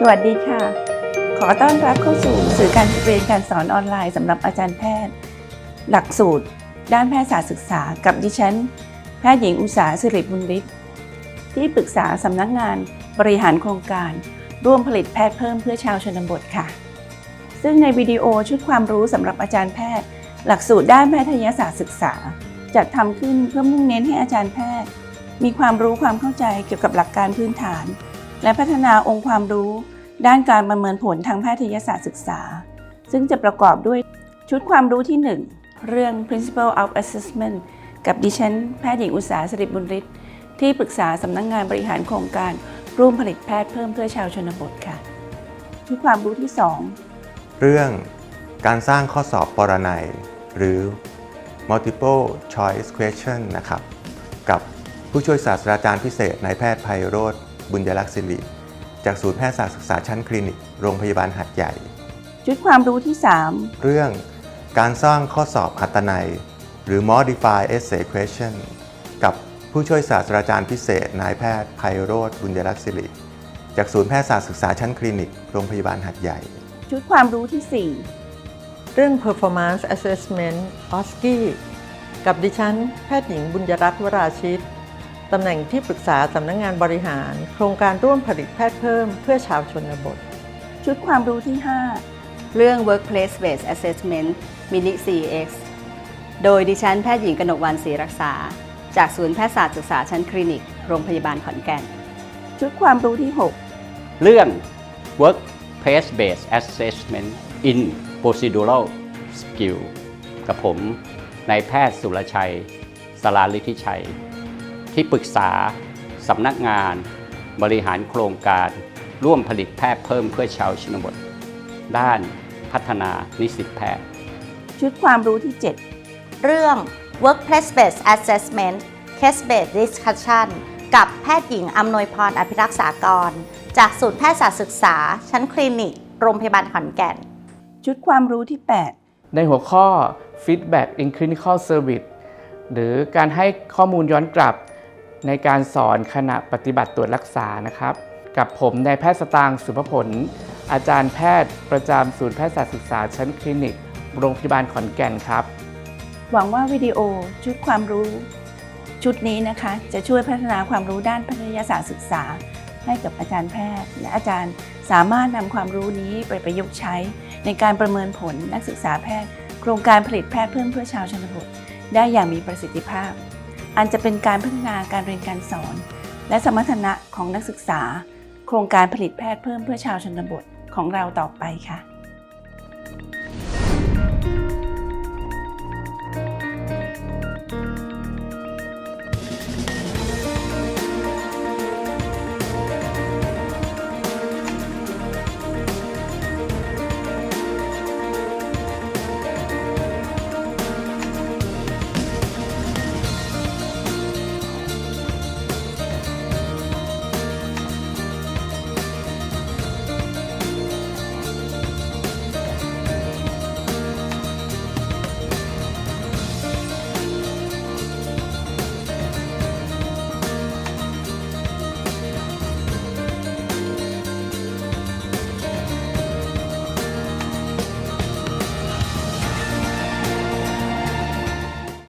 สวัสดีค่ะ ขอต้อนรับเข้าสู่สื่อการเรียนการสอนออนไลน์สำหรับอาจารย์แพทย์ หลักสูตร ด้านแพทยศาสตร์ศึกษากับดิฉัน แพทย์หญิงอุตสาสิริบุญฤทธิ์ที่ปรึกษาสำนักงานบริหารโครงการ ร่วมผลิตแพทย์เพิ่มเพื่อชาวชนบทค่ะ ซึ่งในวิดีโอชุดความรู้สำหรับอาจารย์แพทย์ หลักสูตรด้านแพทยศาสตร์ศึกษา จัดทำขึ้นเพื่อมุ่งเน้นให้อาจารย์แพทย์ มีความรู้ความเข้าใจเกี่ยวกับหลักการพื้นฐาน และพัฒนาองค์ความรู้ ด้านการประเมินผลทางแพทยศาสตร์ศึกษา ซึ่งจะประกอบด้วยชุดความรู้ที่ 1 เรื่อง principle of assessment กับดิฉันแพทย์หญิงอุตสาหสิริบุญฤทธิ์ที่ปรึกษาสำนักงงานบริหารโครงการร่วมผลิตแพทย์เพิ่มเพื่อชาวชนบทค่ะ ชุดความรู้ที่ 2 เรื่องการสร้างข้อสอบปรนัย หรือ multiple choice question นะครับ กับผู้ช่วยศาสตราจารย์พิเศษนายแพทย์ไพโรธ บุญยลักษณ์ศิริจากศูนย์แพทยศาสตร์ศึกษาชั้นคลินิก โรงพยาบาลหัดใหญ่ ชุดความรู้ที่เรื่องการสร้างข้อสอบอัตนัย หรือ modify essay question กับผู้ช่วยศาสตราจารย์พิเศษ นายแพทย์ไพโรธบุญยลักษณ์ศิริจากศูนย์แพทยศาสตร์ศึกษาชั้นคลินิก โรงพยาบาลหัดใหญ่3ชุดความรู้ที่เรื่อง performance assessment OSCE กับดิฉัน แพทย์หญิงบุญยรัตน์วราชิต ตำแหน่งที่ปรึกษาสำนักงงานบริหาร โครงการร่วมผลิตแพทย์เพิ่มเพื่อชาวชนบท4ชุดความรู้ที่เรื่อง Workplace Based Assessment Mini CX โดยดิฉันแพทย์หญิงกนกวันศรีรักษา จากศูนย์แพทยศาสตร์ศึกษาชั้นคลินิก โรงพยาบาลขอนแก่น5ชุดความรู้ที่ 6 เรื่อง Workplace Based Assessment in Procedural Skill กับผมนายแพทย์สุรชัย สลาลิธิชัย ที่ปรึกษาสำนักงานบริหารโครงการ ร่วมผลิตแพทย์เพิ่มเพื่อชาวชนบท ด้านพัฒนานิสิตแพทย์ ชุดความรู้ที่เรื่อง Workplace Based Assessment Case Based Discussion กับแพทย์หญิงอำนวยพรอภิรักษากร จากศูนย์แพทยศาสตร์ศึกษา ชั้นคลินิก โรงพยาบาลขอนแก่น7ชุดความรู้ที่ 8 ในหัวข้อ Feedback in Clinical Service หรือการให้ข้อมูลย้อนกลับ ในการสอนขณะปฏิบัติตรวจรักษานะครับ กับผมนายแพทย์สตางค์สุภผล อาจารย์แพทย์ประจำศูนย์แพทยศาสตร์ศึกษาชั้นคลินิก โรงพยาบาลขอนแก่นครับ หวังว่าวิดีโอชุดความรู้ ชุดนี้นะคะ จะช่วยพัฒนาความรู้ด้านแพทยศาสตร์ศึกษา ให้กับอาจารย์แพทย์ และอาจารย์สามารถนำความรู้นี้ไปประยุกต์ใช้ ในการประเมินผลนักศึกษาแพทย์ โครงการผลิตแพทย์เพิ่มเพื่อชาวชนบทได้อย่างมีประสิทธิภาพ อันจะเป็นการพัฒนาการเรียนการสอน และสมรรถนะของนักศึกษา โครงการผลิตแพทย์เพิ่มเพื่อชาวชนบทของเราต่อไปค่ะ